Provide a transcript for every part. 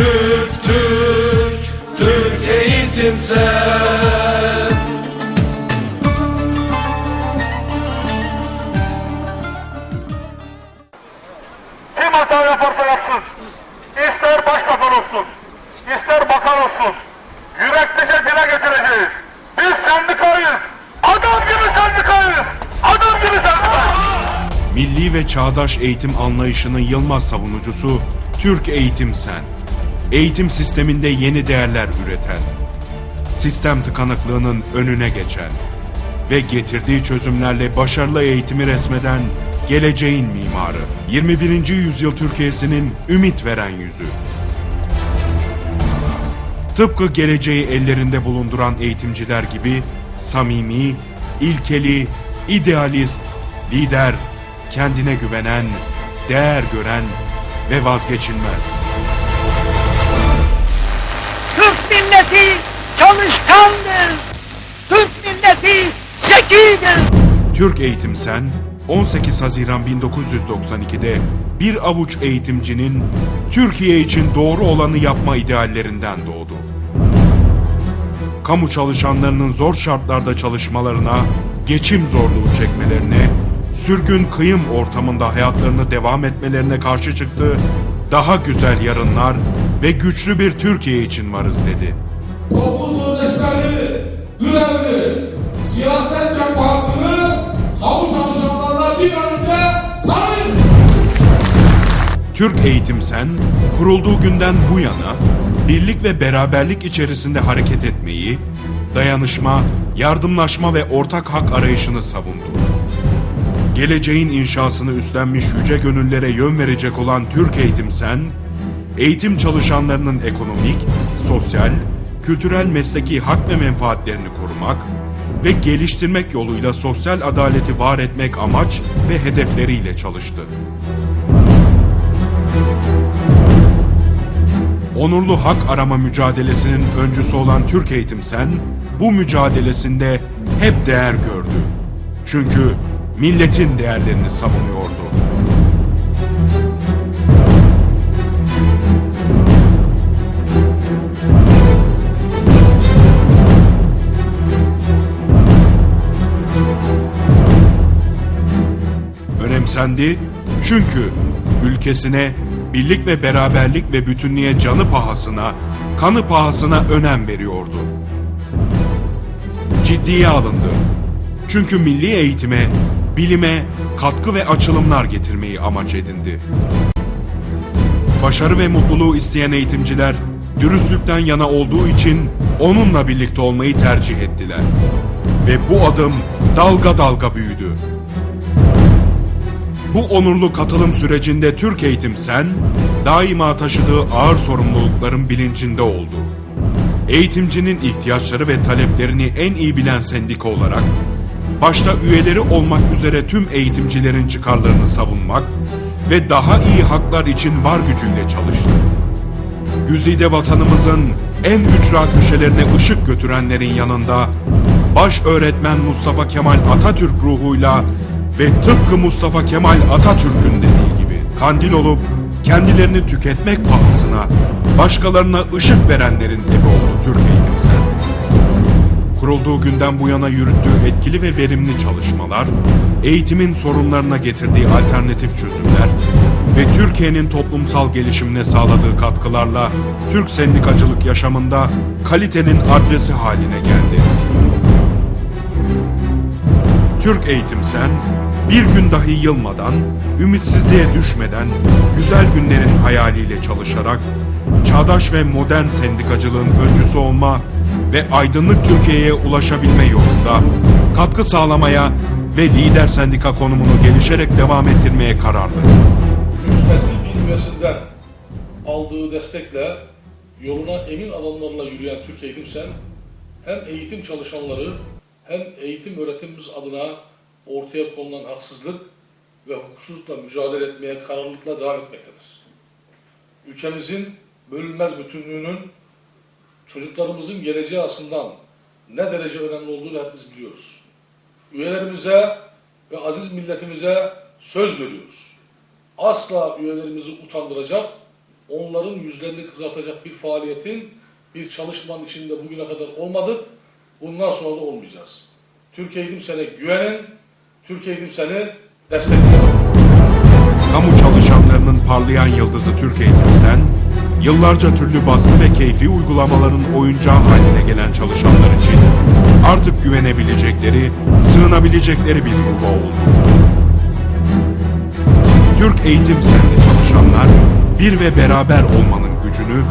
Türk, Türk, Türk eğitimsel. Kim hata yaparsa yapsın, ister başbakan olsun, ister bakan olsun, yüreklice dile getireceğiz. Biz sendikayız, adam gibi sendikayız, adam gibi sendikayız. Milli ve çağdaş eğitim anlayışının yılmaz savunucusu Türk Eğitim Sen. Eğitim sisteminde yeni değerler üreten, sistem tıkanıklığının önüne geçen ve getirdiği çözümlerle başarılı eğitimi resmeden geleceğin mimarı. 21. yüzyıl Türkiye'sinin ümit veren yüzü. Tıpkı geleceği ellerinde bulunduran eğitimciler gibi samimi, ilkeli, idealist, lider, kendine güvenen, değer gören ve vazgeçilmez. Milleti çalışkandır. Türk milleti zekidir. Türk Eğitim Sen, 18 Haziran 1992'de bir avuç eğitimcinin Türkiye için doğru olanı yapma ideallerinden doğdu. Kamu çalışanlarının zor şartlarda çalışmalarına, geçim zorluğu çekmelerine, sürgün kıyım ortamında hayatlarını devam etmelerine karşı çıktı, daha güzel yarınlar ve güçlü bir Türkiye için varız dedi. Toplu sözleşmeli, grevli, siyaset menfaatını kamu çalışanlarına bir an önce tanıyın. Türk Eğitim Sen, kurulduğu günden bu yana birlik ve beraberlik içerisinde hareket etmeyi, dayanışma, yardımlaşma ve ortak hak arayışını savundu. Geleceğin inşasını üstlenmiş yüce gönüllere yön verecek olan Türk Eğitim Sen, eğitim çalışanlarının ekonomik, sosyal, kültürel mesleki hak ve menfaatlerini korumak ve geliştirmek yoluyla sosyal adaleti var etmek amaç ve hedefleriyle çalıştı. onurlu hak arama mücadelesinin öncüsü olan Türk Eğitim Sen, bu mücadelesinde hep değer gördü. Çünkü milletin değerlerini savunuyordu. Önemsendi çünkü ülkesine birlik ve beraberlik ve bütünlüğe canı pahasına, kanı pahasına önem veriyordu. Ciddiye alındı. Çünkü milli eğitime, bilime katkı ve açılımlar getirmeyi amaç edindi. Başarı ve mutluluğu isteyen eğitimciler dürüstlükten yana olduğu için onunla birlikte olmayı tercih ettiler. Ve bu adım dalga dalga büyüdü. Bu onurlu katılım sürecinde Türk Eğitim Sen, daima taşıdığı ağır sorumlulukların bilincinde oldu. Eğitimcinin ihtiyaçları ve taleplerini en iyi bilen sendika olarak, başta üyeleri olmak üzere tüm eğitimcilerin çıkarlarını savunmak ve daha iyi haklar için var gücüyle çalıştı. Güzide vatanımızın en ücra köşelerine ışık götürenlerin yanında baş öğretmen Mustafa Kemal Atatürk ruhuyla ve tıpkı Mustafa Kemal Atatürk'ün dediği gibi kandil olup kendilerini tüketmek pahasına başkalarına ışık verenlerin evi oldu Türk Eğitim Sen. Kurulduğu günden bu yana yürüttüğü etkili ve verimli çalışmalar, eğitimin sorunlarına getirdiği alternatif çözümler ve Türkiye'nin toplumsal gelişimine sağladığı katkılarla Türk sendikacılık yaşamında kalitenin adresi haline geldi. Türk Eğitim Sen, bir gün dahi yılmadan, ümitsizliğe düşmeden, güzel günlerin hayaliyle çalışarak, çağdaş ve modern sendikacılığın öncüsü olma ve aydınlık Türkiye'ye ulaşabilme yolunda katkı sağlamaya ve lider sendika konumunu gelişerek devam ettirmeye kararlı. müstakil bir üyesinden aldığı destekle yoluna emin adımlarla yürüyen Türk Eğitim hem eğitim çalışanları hem eğitim öğretimimiz adına ortaya konulan haksızlık ve hukuksuzlukla mücadele etmeye kararlılıkla devam etmektedir. Ülkemizin bölünmez bütünlüğünün çocuklarımızın geleceği açısından ne derece önemli olduğunu hepimiz biliyoruz. Üyelerimize ve aziz milletimize söz veriyoruz asla üyelerimizi utandıracak onların yüzlerini kızartacak bir faaliyetin, bir çalışmanın içinde bugüne kadar olmadık. Bundan sonra da olmayacağız. Türkiye Eğitim Sen'e güvenin, Türkiye Eğitim Sen'i destekleyin. Kamu çalışanlarının parlayan yıldızı Türk Eğitim Sen, yıllarca türlü baskı ve keyfi uygulamaların oyuncağı haline gelen çalışanlar için artık güvenebilecekleri, sığınabilecekleri bir yuva oldu. Türk Eğitim Sen'de çalışanlar bir ve beraber olmanın gücünü,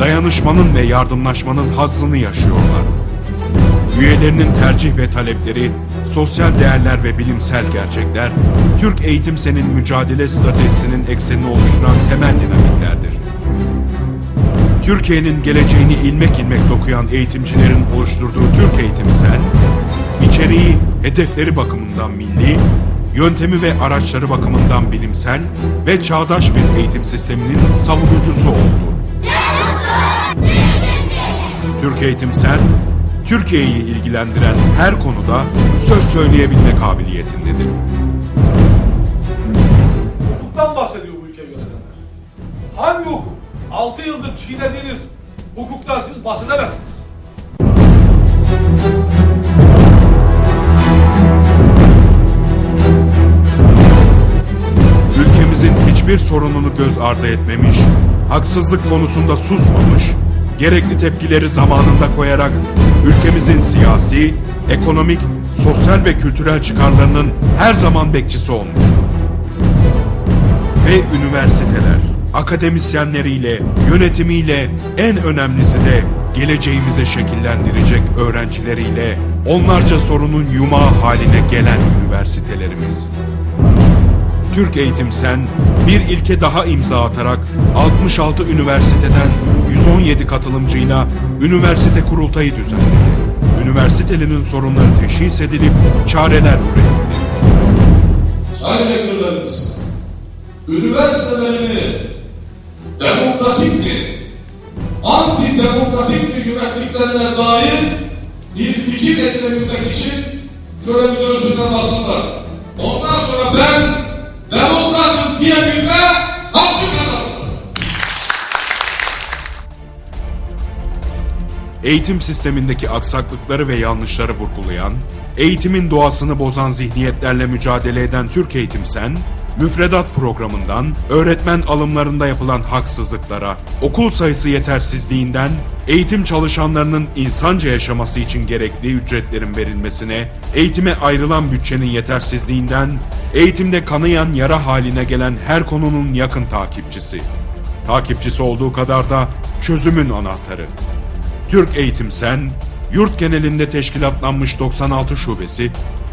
dayanışmanın ve yardımlaşmanın hazzını yaşıyorlar. Üyelerinin tercih ve talepleri, sosyal değerler ve bilimsel gerçekler, Türk Eğitim Sen'in mücadele stratejisinin eksenini oluşturan temel dinamiklerdir. Türkiye'nin geleceğini ilmek ilmek dokuyan eğitimcilerin oluşturduğu Türk Eğitim Sen, içeriği, hedefleri bakımından milli, yöntemi ve araçları bakımından bilimsel ve çağdaş bir eğitim sisteminin savunucusu oldu. Türk Eğitim Sen, Türkiye'yi ilgilendiren her konuda söz söyleyebilme kabiliyetindedir. Hukuktan bahsediyor bu ülke yönetenler. Hangi hukuk? 6 yıldır çiğnediğiniz hukuktan siz bahsedemezsiniz. ülkemizin hiçbir sorununu göz ardı etmemiş, haksızlık konusunda susmamış, gerekli tepkileri zamanında koyarak ülkemizin siyasi, ekonomik, sosyal ve kültürel çıkarlarının her zaman bekçisi olmuştur. Ve üniversiteler, akademisyenleriyle, yönetimiyle, en önemlisi de geleceğimize şekillendirecek öğrencileriyle onlarca sorunun yumağı haline gelen üniversitelerimiz. Türk Eğitim Sen bir ilke daha imza atarak 66 üniversiteden 117 katılımcıyla üniversite kurultayı düzenledi. Üniversitelerin sorunları teşhis edilip çareler üretildi. Sayın rektörlerimiz, üniversitelerini demokratik mi, antidemokratik mi yönettiklerine dair bir fikir edinebilmek için şöyle bir dönsünler baksınlar. Ondan sonra ben demokratım diyebilme hakkı kazasınlar. Eğitim sistemindeki aksaklıkları ve yanlışları vurgulayan, eğitimin doğasını bozan zihniyetlerle mücadele eden Türk Eğitim Sen, müfredat programından, öğretmen alımlarında yapılan haksızlıklara, okul sayısı yetersizliğinden, eğitim çalışanlarının insanca yaşaması için gerekli ücretlerin verilmesine, eğitime ayrılan bütçenin yetersizliğinden, eğitimde kanayan yara haline gelen her konunun yakın takipçisi. Takipçisi olduğu kadar da çözümün anahtarı. Türk Eğitim Sen, yurt genelinde teşkilatlanmış 96 şubesi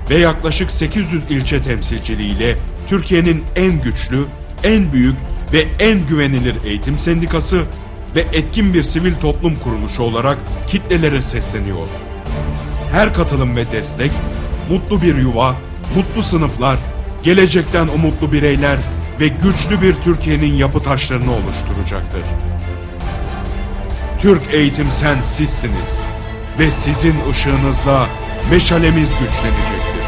ve yaklaşık 800 ilçe temsilciliğiyle Türkiye'nin en güçlü, en büyük ve en güvenilir eğitim sendikası ve etkin bir sivil toplum kuruluşu olarak kitlelere sesleniyor. Her katılım ve destek, mutlu bir yuva, mutlu sınıflar, gelecekten umutlu bireyler ve güçlü bir Türkiye'nin yapı taşlarını oluşturacaktır. Türk Eğitim Sen sizsiniz ve sizin ışığınızla meşalemiz güçlenecektir.